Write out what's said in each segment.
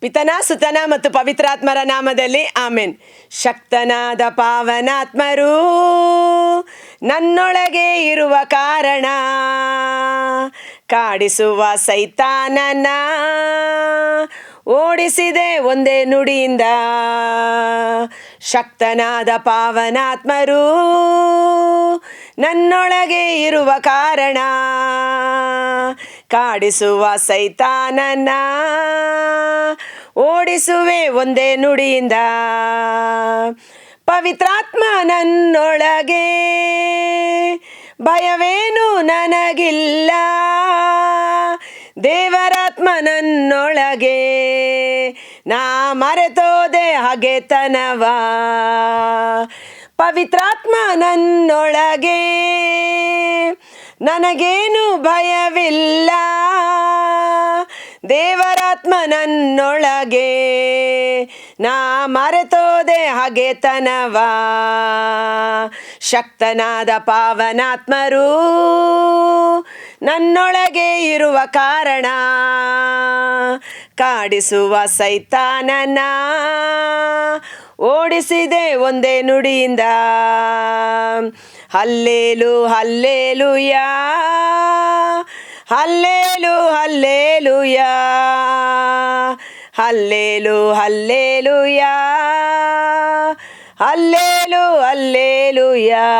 ಪಿತನ, ಸುತನ ಮತ್ತು ಪವಿತ್ರಾತ್ಮರ ನಾಮದಲ್ಲಿ ಆಮೆನ್. ಶಕ್ತನಾದ ಪಾವನಾತ್ಮರು, ನನ್ನೊಳಗೆ ಇರುವ ಕಾರಣ, ಕಾಡಿಸುವ ಸೈತಾನನ, ಓಡಿಸಿದೆ ಒಂದೇ ನುಡಿಯಿಂದ. ಶಕ್ತನಾದ ಪಾವನಾತ್ಮರು ನನ್ನೊಳಗೆ ಇರುವ ಕಾರಣ. ಕಾಡಿಸುವ ಸೈತಾನನ. ಓಡಿಸುವೆ ಒಂದೇ ನುಡಿಯಿಂದ. ಪವಿತ್ರಾತ್ಮ ನನ್ನೊಳಗೆ ಭಯವೇನು ನನಗಿಲ್ಲ. ದೇವರಾತ್ಮ ನನ್ನೊಳಗೆ ನಾ ಮರೆತೋದೆ ಹಾಗೆತನವ. ಪವಿತ್ರಾತ್ಮ ನನ್ನೊಳಗೆ ನನಗೇನು ಭಯವಿಲ್ಲ. ದೇವರಾತ್ಮ ನನ್ನೊಳಗೆ ನಾ ಮರೆತೋದೆ ಹಾಗೆತನವ ಶಕ್ತನಾದ ಪಾವನಾತ್ಮರು ನನ್ನೊಳಗೆ ಇರುವ ಕಾರಣ. ಕಾಡಿಸುವ ಸೈತಾನನ ಓಡಿಸಿದೆ ಒಂದೇ ನುಡಿಯಿಂದ. ಹಲ್ಲೇಲು ಹಲ್ಲೇಲುಯಾ. ಹಲ್ಲೇಲು ಹಲ್ಲೇಲುಯಾ. ಹಲ್ಲೇಲು ಹಲ್ಲೇಲುಯಾ. ಹಲ್ಲೇಲು ಹಲ್ಲೇಲುಯಾ.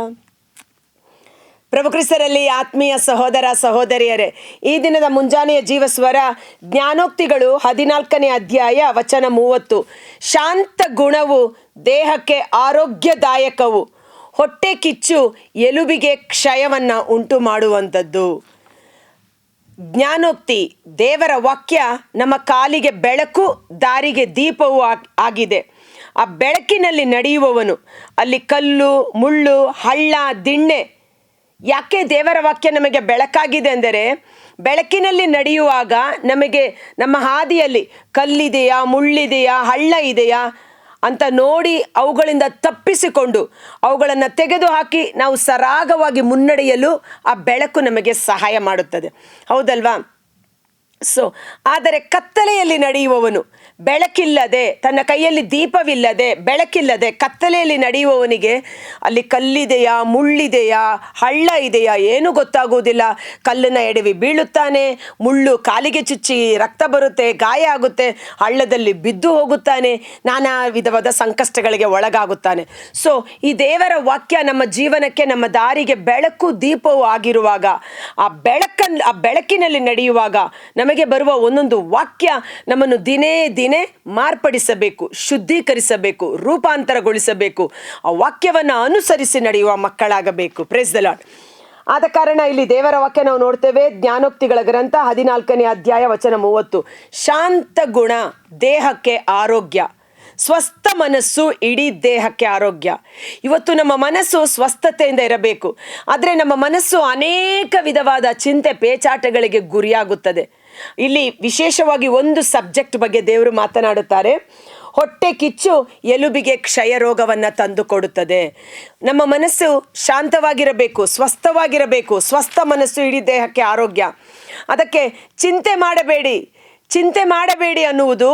ಪ್ರಭು ಕ್ರಿಸ್ತರಲ್ಲಿ ಆತ್ಮೀಯ ಸಹೋದರ ಸಹೋದರಿಯರೇ, ಈ ದಿನದ ಮುಂಜಾನೆಯ ಜೀವಸ್ವರ ಜ್ಞಾನೋಕ್ತಿಗಳು ಹದಿನಾಲ್ಕನೇ ಅಧ್ಯಾಯ ವಚನ ಮೂವತ್ತು. ಶಾಂತ ಗುಣವು ದೇಹಕ್ಕೆ ಆರೋಗ್ಯದಾಯಕವು. ಹೊಟ್ಟೆ ಕಿಚ್ಚು ಎಲುಬಿಗೆ ಕ್ಷಯವನ್ನು ಉಂಟು ಮಾಡುವಂಥದ್ದು. ಜ್ಞಾನೋಕ್ತಿ, ದೇವರ ವಾಕ್ಯ ನಮ್ಮ ಕಾಲಿಗೆ ಬೆಳಕು, ದಾರಿಗೆ ದೀಪವೂ ಆಗ್- ಆಗಿದೆ. ಆ ಬೆಳಕಿನಲ್ಲಿ ನಡೆಯುವವನು, ಅಲ್ಲಿ ಕಲ್ಲು, ಮುಳ್ಳು, ಹಳ್ಳ, ದಿಣ್ಣೆ ಯಾಕೆ ದೇವರ ವಾಕ್ಯ ನಮಗೆ ಬೆಳಕಾಗಿದೆ ಅಂದರೆ, ಬೆಳಕಿನಲ್ಲಿ ನಡೆಯುವಾಗ ನಮಗೆ ನಮ್ಮ ಹಾದಿಯಲ್ಲಿ ಕಲ್ಲಿದೆಯಾ, ಮುಳ್ಳಿದೆಯಾ, ಹಳ್ಳ ಇದೆಯಾ ಅಂತ ನೋಡಿ ಅವುಗಳಿಂದ ತಪ್ಪಿಸಿಕೊಂಡು ಅವುಗಳನ್ನು ತೆಗೆದುಹಾಕಿ ನಾವು ಸರಾಗವಾಗಿ ಮುನ್ನಡೆಯಲು ಆ ಬೆಳಕು ನಮಗೆ ಸಹಾಯ ಮಾಡುತ್ತದೆ. ಹೌದಲ್ವಾ? ಸೊ ಆದರೆ ಕತ್ತಲೆಯಲ್ಲಿ ನಡೆಯುವವನು ಬೆಳಕಿಲ್ಲದೆ, ತನ್ನ ಕೈಯಲ್ಲಿ ದೀಪವಿಲ್ಲದೆ, ಬೆಳಕಿಲ್ಲದೆ ಕತ್ತಲೆಯಲ್ಲಿ ನಡೆಯುವವನಿಗೆ ಅಲ್ಲಿ ಕಲ್ಲಿದೆಯಾ, ಮುಳ್ಳಿದೆಯಾ, ಹಳ್ಳ ಇದೆಯಾ, ಏನೂ ಗೊತ್ತಾಗುವುದಿಲ್ಲ. ಕಲ್ಲನ್ನು ಎಡವಿ ಬೀಳುತ್ತಾನೆ, ಮುಳ್ಳು ಕಾಲಿಗೆ ಚುಚ್ಚಿ ರಕ್ತ ಬರುತ್ತೆ, ಗಾಯ ಆಗುತ್ತೆ, ಹಳ್ಳದಲ್ಲಿ ಬಿದ್ದು ಹೋಗುತ್ತಾನೆ, ನಾನಾ ವಿಧವಾದ ಸಂಕಷ್ಟಗಳಿಗೆ ಒಳಗಾಗುತ್ತಾನೆ. ಸೊ ಈ ದೇವರ ವಾಕ್ಯ ನಮ್ಮ ಜೀವನಕ್ಕೆ, ನಮ್ಮ ದಾರಿಗೆ ಬೆಳಕು ದೀಪವು ಆಗಿರುವಾಗ, ಆ ಬೆಳಕನ್ನು ಆ ಬೆಳಕಿನಲ್ಲಿ ನಡೆಯುವಾಗ ನಮಗೆ ಬರುವ ಒಂದೊಂದು ವಾಕ್ಯ ನಮ್ಮನ್ನು ದಿನೇ ದಿನೇ ಮಾರ್ಪಡಿಸಬೇಕು, ಶುದ್ಧೀಕರಿಸಬೇಕು, ರೂಪಾಂತರಗೊಳಿಸಬೇಕು. ಆ ವಾಕ್ಯವನ್ನು ಅನುಸರಿಸಿ ನಡೆಯುವ ಮಕ್ಕಳಾಗಬೇಕು. ಪ್ರೆಸ್ ದ ಲಾಡ್ ಆದ ಕಾರಣ ಇಲ್ಲಿ ದೇವರ ವಾಕ್ಯ ನಾವು ನೋಡ್ತೇವೆ. ಜ್ಞಾನೋಕ್ತಿಗಳ ಗ್ರಂಥ ಹದಿನಾಲ್ಕನೇ ಅಧ್ಯಾಯ ವಚನ ಮೂವತ್ತು. ಶಾಂತ ಗುಣ ದೇಹಕ್ಕೆ ಆರೋಗ್ಯ. ಸ್ವಸ್ಥ ಮನಸ್ಸು ಇಡೀ ದೇಹಕ್ಕೆ ಆರೋಗ್ಯ. ಇವತ್ತು ನಮ್ಮ ಮನಸ್ಸು ಸ್ವಸ್ಥತೆಯಿಂದ ಇರಬೇಕು. ಆದರೆ ನಮ್ಮ ಮನಸ್ಸು ಅನೇಕ ವಿಧವಾದ ಚಿಂತೆ, ಪೇಚಾಟಗಳಿಗೆ ಗುರಿಯಾಗುತ್ತದೆ. ಇಲ್ಲಿ ವಿಶೇಷವಾಗಿ ಒಂದು ಸಬ್ಜೆಕ್ಟ್ ಬಗ್ಗೆ ದೇವರು ಮಾತನಾಡುತ್ತಾರೆ. ಹೊಟ್ಟೆ ಕಿಚ್ಚು ಎಲುಬಿಗೆ ಕ್ಷಯ ರೋಗವನ್ನು ತಂದು ಕೊಡುತ್ತದೆ ನಮ್ಮ ಮನಸ್ಸು ಶಾಂತವಾಗಿರಬೇಕು, ಸ್ವಸ್ಥವಾಗಿರಬೇಕು. ಸ್ವಸ್ಥ ಮನಸ್ಸು ಇಡೀ ದೇಹಕ್ಕೆ ಆರೋಗ್ಯ. ಅದಕ್ಕೆ ಚಿಂತೆ ಮಾಡಬೇಡಿ. ಚಿಂತೆ ಮಾಡಬೇಡಿ ಅನ್ನುವುದು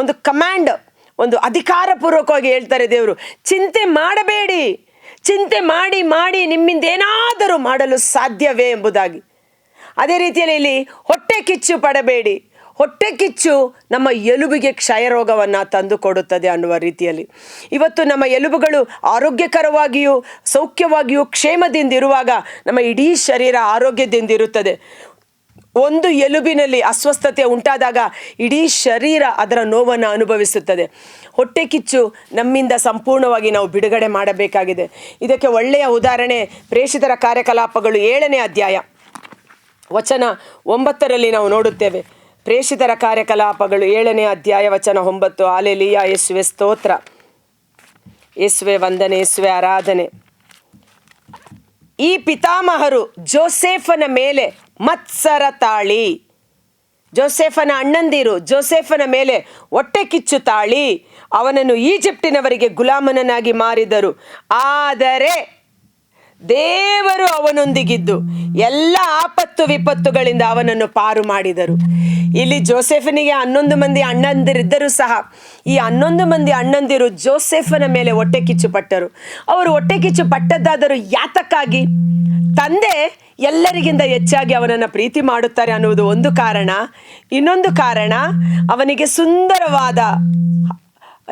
ಒಂದು ಕಮ್ಯಾಂಡ್, ಒಂದು ಅಧಿಕಾರಪೂರ್ವಕವಾಗಿ ಹೇಳ್ತಾರೆ ದೇವರು. ಚಿಂತೆ ಮಾಡಬೇಡಿ. ಚಿಂತೆ ಮಾಡಿ ಮಾಡಿ ನಿಮ್ಮಿಂದ ಏನಾದರೂ ಮಾಡಲು ಸಾಧ್ಯವೇ ಎಂಬುದಾಗಿ. ಅದೇ ರೀತಿಯಲ್ಲಿ ಇಲ್ಲಿ ಹೊಟ್ಟೆ ಕಿಚ್ಚು ಪಡಬೇಡಿ. ಹೊಟ್ಟೆ ಕಿಚ್ಚು ನಮ್ಮ ಎಲುಬಿಗೆ ಕ್ಷಯ ರೋಗವನ್ನು ತಂದು ಕೊಡುತ್ತದೆ ಅನ್ನುವ ರೀತಿಯಲ್ಲಿ. ಇವತ್ತು ನಮ್ಮ ಎಲುಬುಗಳು ಆರೋಗ್ಯಕರವಾಗಿಯೂ ಸೌಖ್ಯವಾಗಿಯೂ ಕ್ಷೇಮದಿಂದ ಇರುವಾಗ ನಮ್ಮ ಇಡೀ ಶರೀರ ಆರೋಗ್ಯದಿಂದ ಇರುತ್ತದೆ ಒಂದು ಎಲುಬಿನಲ್ಲಿ ಅಸ್ವಸ್ಥತೆ ಉಂಟಾದಾಗ ಇಡೀ ಶರೀರ ಅದರ ನೋವನ್ನು ಅನುಭವಿಸುತ್ತದೆ. ಹೊಟ್ಟೆ ಕಿಚ್ಚು ನಮ್ಮಿಂದ ಸಂಪೂರ್ಣವಾಗಿ ನಾವು ಬಿಡುಗಡೆ ಮಾಡಬೇಕಾಗಿದೆ. ಇದಕ್ಕೆ ಒಳ್ಳೆಯ ಉದಾಹರಣೆ ಪ್ರೇಷಿತರ ಕಾರ್ಯಕಲಾಪಗಳು ಏಳನೇ ಅಧ್ಯಾಯ. ವಚನ ಒಂಬತ್ತರಲ್ಲಿ ನಾವು ನೋಡುತ್ತೇವೆ. ಪ್ರೇಷಿತರ ಕಾರ್ಯಕಲಾಪಗಳು ಏಳನೇ ಅಧ್ಯಾಯ ವಚನ ಒಂಬತ್ತು. ಆಲೆಲಿಯ ಯೇಸುವೆ ಸ್ತೋತ್ರ. ಯೇಸುವೆ ವಂದನೆ, ಯೇಸುವೆ ಆರಾಧನೆ. ಈ ಪಿತಾಮಹರು ಜೋಸೆಫನ ಮೇಲೆ ಮತ್ಸರ ತಾಳಿ. ಜೋಸೆಫನ ಅಣ್ಣಂದಿರು ಜೋಸೆಫನ ಮೇಲೆ ಹೊಟ್ಟೆ ಕಿಚ್ಚು ತಾಳಿ. ಅವನನ್ನು ಈಜಿಪ್ಟಿನವರಿಗೆ ಗುಲಾಮನನ್ನಾಗಿ ಮಾರಿದರು. ಆದರೆ ದೇವರು ಅವನೊಂದಿಗಿದ್ದು ಎಲ್ಲ ಆಪತ್ತು ವಿಪತ್ತುಗಳಿಂದ ಅವನನ್ನು ಪಾರು ಮಾಡಿದರು. ಇಲ್ಲಿ ಜೋಸೆಫನಿಗೆ ಹನ್ನೊಂದು ಮಂದಿ ಅಣ್ಣಂದಿರಿದ್ದರೂ ಸಹ, ಈ ಹನ್ನೊಂದು ಮಂದಿ ಅಣ್ಣಂದಿರು ಜೋಸೆಫನ ಮೇಲೆ ಹೊಟ್ಟೆ ಕಿಚ್ಚು ಪಟ್ಟರು ಅವರು ಹೊಟ್ಟೆ ಕಿಚ್ಚು ಪಟ್ಟದ್ದಾದರೂ ಯಾತಕ್ಕಾಗಿ? ತಂದೆ ಎಲ್ಲರಿಗಿಂತ ಹೆಚ್ಚಾಗಿ ಅವನನ್ನು ಪ್ರೀತಿ ಮಾಡುತ್ತಾರೆ ಅನ್ನುವುದು ಒಂದು ಕಾರಣ. ಇನ್ನೊಂದು ಕಾರಣ, ಅವನಿಗೆ ಸುಂದರವಾದ,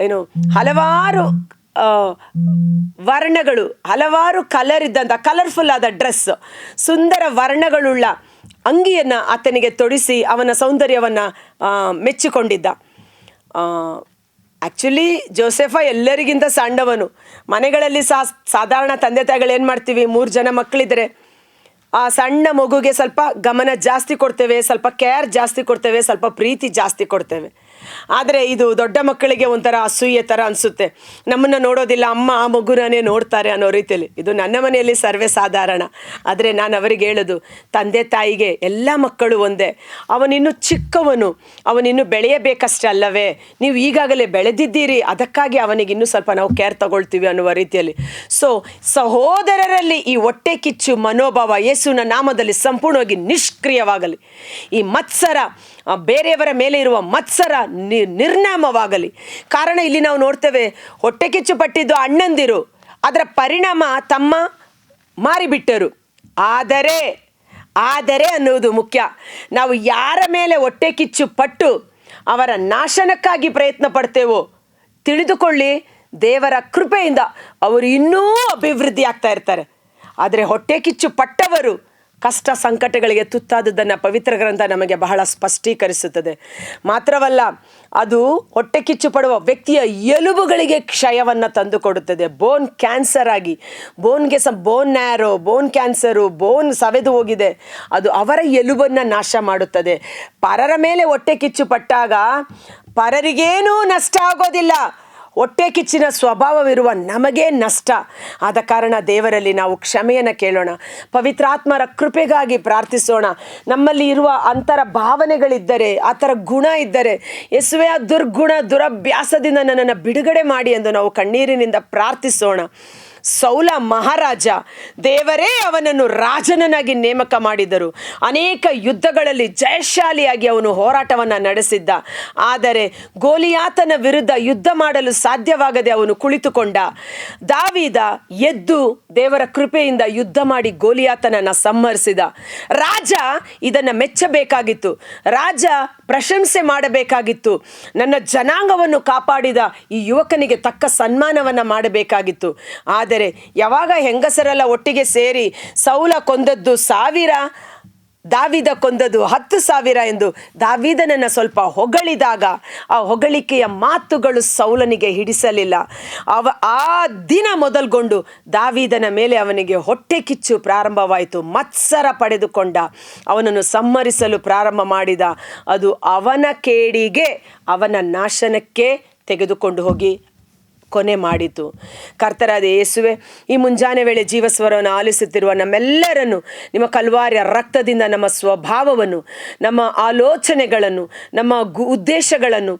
ಏನು, ಹಲವಾರು ವರ್ಣಗಳು, ಹಲವಾರು ಕಲರ್ ಇದ್ದಂಥ ಕಲರ್ಫುಲ್ ಆದ ಡ್ರೆಸ್ ಸುಂದರ ವರ್ಣಗಳುಳ್ಳ ಅಂಗಿಯನ್ನು ಆತನಿಗೆ ತೊಡಿಸಿ ಅವನ ಸೌಂದರ್ಯವನ್ನು ಮೆಚ್ಚಿಕೊಂಡಿದ್ದ. ಆ್ಯಕ್ಚುಲಿ ಜೋಸೆಫ ಎಲ್ಲರಿಗಿಂತ ಸಣ್ಣವನು. ಮನೆಗಳಲ್ಲಿ ಸಹ ಸಾಧಾರಣ ತಂದೆ ತಾಯಿಗಳು ಮಾಡ್ತೀವಿ? ಮೂರು ಜನ ಮಕ್ಕಳಿದ್ರೆ ಆ ಸಣ್ಣ ಮಗುಗೆ ಸ್ವಲ್ಪ ಗಮನ ಜಾಸ್ತಿ ಕೊಡ್ತೇವೆ, ಸ್ವಲ್ಪ ಕೇರ್ ಜಾಸ್ತಿ ಕೊಡ್ತೇವೆ, ಸ್ವಲ್ಪ ಪ್ರೀತಿ ಜಾಸ್ತಿ ಕೊಡ್ತೇವೆ. ಆದರೆ ಇದು ದೊಡ್ಡ ಮಕ್ಕಳಿಗೆ ಒಂಥರ ಅಸೂಯೆ ಥರ ಅನಿಸುತ್ತೆ. ನಮ್ಮನ್ನು ನೋಡೋದಿಲ್ಲ ಅಮ್ಮ ಆ ಮಗುನೇ ನೋಡ್ತಾರೆ ಅನ್ನೋ ರೀತಿಯಲ್ಲಿ. ಇದು ನನ್ನ ಮನೆಯಲ್ಲಿ ಸರ್ವೇ ಸಾಧಾರಣ. ಆದರೆ ನಾನು ಅವರಿಗೆ ಹೇಳೋದು, ತಂದೆ ತಾಯಿಗೆ ಎಲ್ಲ ಮಕ್ಕಳು ಒಂದೇ. ಅವನಿನ್ನು ಚಿಕ್ಕವನು, ಅವನಿನ್ನು ಬೆಳೆಯಬೇಕಷ್ಟೇ ಅಲ್ಲವೇ? ನೀವು ಈಗಾಗಲೇ ಬೆಳೆದಿದ್ದೀರಿ, ಅದಕ್ಕಾಗಿ ಅವನಿಗೆ ಇನ್ನೂ ಸ್ವಲ್ಪ ನಾವು ಕೇರ್ ತಗೊಳ್ತೀವಿ ಅನ್ನುವ ರೀತಿಯಲ್ಲಿ. ಸೊ ಸಹೋದರರಲ್ಲಿ ಈ ಹೊಟ್ಟೆ ಕಿಚ್ಚು ಮನೋಭಾವ ಯೇಸುವಿನ ನಾಮದಲ್ಲಿ ಸಂಪೂರ್ಣವಾಗಿ ನಿಷ್ಕ್ರಿಯವಾಗಲಿ. ಈ ಮತ್ಸರ ಬೇರೆಯವರ ಮೇಲೆ ಇರುವ ಮತ್ಸರ ನಿರ್ನಾಮವಾಗಲಿ. ಕಾರಣ ಇಲ್ಲಿ ನಾವು ನೋಡ್ತೇವೆ, ಹೊಟ್ಟೆ ಕಿಚ್ಚು ಪಟ್ಟಿದ್ದು ಅಣ್ಣಂದಿರು. ಅದರ ಪರಿಣಾಮ ತಮ್ಮ ಮಾರಿಬಿಟ್ಟರು. ಆದರೆ ಆದರೆ ಅನ್ನುವುದು ಮುಖ್ಯ. ನಾವು ಯಾರ ಮೇಲೆ ಹೊಟ್ಟೆ ಕಿಚ್ಚು ಪಟ್ಟು ಅವರ ನಾಶನಕ್ಕಾಗಿ ಪ್ರಯತ್ನ ಪಡ್ತೇವೋ, ತಿಳಿದುಕೊಳ್ಳಿ, ದೇವರ ಕೃಪೆಯಿಂದ ಅವರು ಇನ್ನೂ ಅಭಿವೃದ್ಧಿ ಆಗ್ತಾ ಇರ್ತಾರೆ. ಆದರೆ ಹೊಟ್ಟೆ ಕಿಚ್ಚು ಪಟ್ಟವರು ಕಷ್ಟ ಸಂಕಟಗಳಿಗೆ ತುತ್ತಾದದ್ದನ್ನು ಪವಿತ್ರ ಗ್ರಂಥ ನಮಗೆ ಬಹಳ ಸ್ಪಷ್ಟೀಕರಿಸುತ್ತದೆ. ಮಾತ್ರವಲ್ಲ, ಅದು ಹೊಟ್ಟೆ ಕಿಚ್ಚು ಪಡುವ ವ್ಯಕ್ತಿಯ ಎಲುಬುಗಳಿಗೆ ಕ್ಷಯವನ್ನು ತಂದುಕೊಡುತ್ತದೆ. ಬೋನ್ ಕ್ಯಾನ್ಸರ್ ಆಗಿ ಬೋನ್ಗೆ ಸ bone marrow bone cancer bone ಸವೆದು ಹೋಗಿದೆ. ಅದು ಅವರ ಎಲುಬನ್ನು ನಾಶ ಮಾಡುತ್ತದೆ. ಪರರ ಮೇಲೆ ಹೊಟ್ಟೆ ಕಿಚ್ಚು ಪಟ್ಟಾಗ ಪರರಿಗೇನೂ ನಷ್ಟ ಆಗೋದಿಲ್ಲ. ಹೊಟ್ಟೆ ಕಿಚ್ಚಿನ ಸ್ವಭಾವವಿರುವ ನಮಗೇ ನಷ್ಟ. ಆದ ಕಾರಣ ದೇವರಲ್ಲಿ ನಾವು ಕ್ಷಮೆಯನ್ನು ಕೇಳೋಣ. ಪವಿತ್ರಾತ್ಮರ ಕೃಪೆಗಾಗಿ ಪ್ರಾರ್ಥಿಸೋಣ. ನಮ್ಮಲ್ಲಿ ಇರುವ ಅಂತರ ಭಾವನೆಗಳಿದ್ದರೆ, ಆ ಥರ ಗುಣ ಇದ್ದರೆ, ಯಸುವೆ ದುರ್ಗುಣ, ದುರಭ್ಯಾಸದಿಂದ ನನ್ನನ್ನು ಬಿಡುಗಡೆ ಮಾಡಿ ಎಂದು ನಾವು ಕಣ್ಣೀರಿನಿಂದ ಪ್ರಾರ್ಥಿಸೋಣ. ಸೌಲ ಮಹಾರಾಜ ದೇವರೇ ಅವನನ್ನು ರಾಜನನ್ನಾಗಿ ನೇಮಕ ಮಾಡಿದರು. ಅನೇಕ ಯುದ್ಧಗಳಲ್ಲಿ ಜಯಶಾಲಿಯಾಗಿ ಅವನು ಹೋರಾಟವನ್ನು ನಡೆಸಿದ್ದ. ಆದರೆ ಗೋಲಿಯಾತನ ವಿರುದ್ಧ ಯುದ್ಧ ಮಾಡಲು ಸಾಧ್ಯವಾಗದೆ ಅವನು ಕುಳಿತುಕೊಂಡ. ದಾವಿದ ಎದ್ದು ದೇವರ ಕೃಪೆಯಿಂದ ಯುದ್ಧ ಮಾಡಿ ಗೋಲಿಯಾತನನ್ನು ಸಂಹರಿಸಿದ. ರಾಜ ಇದನ್ನು ಮೆಚ್ಚಬೇಕಾಗಿತ್ತು. ರಾಜ ಪ್ರಶಂಸೆ ಮಾಡಬೇಕಾಗಿತ್ತು. ನನ್ನ ಜನಾಂಗವನ್ನು ಕಾಪಾಡಿದ ಈ ಯುವಕನಿಗೆ ತಕ್ಕ ಸನ್ಮಾನವನ್ನು ಮಾಡಬೇಕಾಗಿತ್ತು. ಆದರೆ ಯಾವಾಗ ಹೆಂಗಸರೆಲ್ಲ ಒಟ್ಟಿಗೆ ಸೇರಿ ಸೌಲ ಕೊಂದದ್ದು ಸಾವಿರ, ದಾವಿದ ಕೊಂದದ್ದು ಹತ್ತು ಸಾವಿರ ಎಂದು ದಾವಿದನನ್ನು ಸ್ವಲ್ಪ ಹೊಗಳಿದಾಗ ಆ ಹೊಗಳಿಕೆಯ ಮಾತುಗಳು ಸೌಲನಿಗೆ ಹಿಡಿಸಲಿಲ್ಲ. ಅವ ಆ ದಿನ ಮೊದಲ್ಗೊಂಡು ದಾವಿದನ ಮೇಲೆ ಅವನಿಗೆ ಹೊಟ್ಟೆ ಕಿಚ್ಚು ಪ್ರಾರಂಭವಾಯಿತು. ಮತ್ಸರ ಪಡೆದುಕೊಂಡ, ಅವನನ್ನು ಸಂಹರಿಸಲು ಪ್ರಾರಂಭ ಮಾಡಿದ. ಅದು ಅವನ ಕೇಡಿಗೆ, ಅವನ ನಾಶನಕ್ಕೆ ತೆಗೆದುಕೊಂಡು ಹೋಗಿ. ಕೊನೆ ಮಾಡಿತು. ಕರ್ತರಾದ ಯೇಸುವೆ, ಈ ಮುಂಜಾನೆ ವೇಳೆ ಜೀವಸ್ವರವನ್ನು ಆಲಿಸುತ್ತಿರುವ ನಮ್ಮೆಲ್ಲರನ್ನು, ನಿಮ್ಮ ಕಲ್ವಾರ್ಯ ರಕ್ತದಿಂದ ನಮ್ಮ ಸ್ವಭಾವವನ್ನು, ನಮ್ಮ ಆಲೋಚನೆಗಳನ್ನು, ನಮ್ಮ ಗು, ಉದ್ದೇಶಗಳನ್ನು,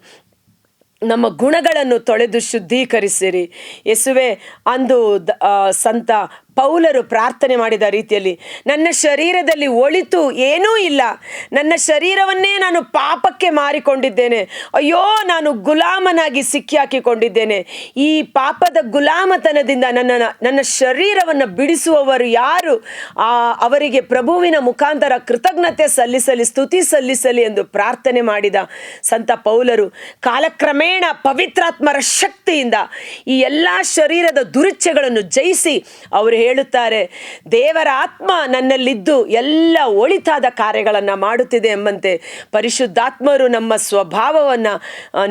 ನಮ್ಮ ಗುಣಗಳನ್ನು ತೊಳೆದು ಶುದ್ಧೀಕರಿಸಿರಿ. ಯೇಸುವೆ, ಅಂದು ಸಂತ ಪೌಲರು ಪ್ರಾರ್ಥನೆ ಮಾಡಿದ ರೀತಿಯಲ್ಲಿ, ನನ್ನ ಶರೀರದಲ್ಲಿ ಒಳಿತು ಏನೂ ಇಲ್ಲ. ನನ್ನ ಶರೀರವನ್ನೇ ನಾನು ಪಾಪಕ್ಕೆ ಮಾರಿಕೊಂಡಿದ್ದೇನೆ. ಅಯ್ಯೋ, ನಾನು ಗುಲಾಮನಾಗಿ ಸಿಕ್ಕಿಹಾಕಿಕೊಂಡಿದ್ದೇನೆ. ಈ ಪಾಪದ ಗುಲಾಮತನದಿಂದ ನನ್ನ ನನ್ನ ಶರೀರವನ್ನು ಬಿಡಿಸುವವರು ಯಾರು? ಅವರಿಗೆ ಪ್ರಭುವಿನ ಮುಖಾಂತರ ಕೃತಜ್ಞತೆ ಸಲ್ಲಿಸಲಿ, ಸ್ತುತಿ ಸಲ್ಲಿಸಲಿ ಎಂದು ಪ್ರಾರ್ಥನೆ ಮಾಡಿದ ಸಂತ ಪೌಲರು. ಕಾಲಕ್ರಮೇಣ ಪವಿತ್ರಾತ್ಮರ ಶಕ್ತಿಯಿಂದ ಈ ಎಲ್ಲ ಶರೀರದ ದುರಿಚ್ಛೆಗಳನ್ನು ಜಯಿಸಿ, ಅವರು ಹೇಳುತ್ತಾರೆ, ದೇವರ ಆತ್ಮ ನನ್ನಲ್ಲಿದ್ದು ಎಲ್ಲ ಒಳಿತಾದ ಕಾರ್ಯಗಳನ್ನು ಮಾಡುತ್ತಿದೆ ಎಂಬಂತೆ ಪರಿಶುದ್ಧಾತ್ಮರು ನಮ್ಮ ಸ್ವಭಾವವನ್ನು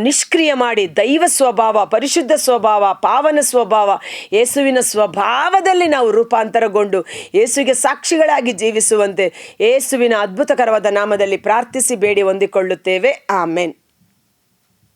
ನಿಷ್ಕ್ರಿಯ ಮಾಡಿ ದೈವ ಸ್ವಭಾವ, ಪರಿಶುದ್ಧ ಸ್ವಭಾವ, ಪಾವನ ಸ್ವಭಾವ, ಯೇಸುವಿನ ಸ್ವಭಾವದಲ್ಲಿ ನಾವು ರೂಪಾಂತರಗೊಂಡು ಯೇಸುವಿಗೆ ಸಾಕ್ಷಿಗಳಾಗಿ ಜೀವಿಸುವಂತೆ ಯೇಸುವಿನ ಅದ್ಭುತಕರವಾದ ನಾಮದಲ್ಲಿ ಪ್ರಾರ್ಥಿಸಿ ಬೇಡಿ ಹೊಂದಿಕೊಳ್ಳುತ್ತೇವೆ. ಆಮೆನ್.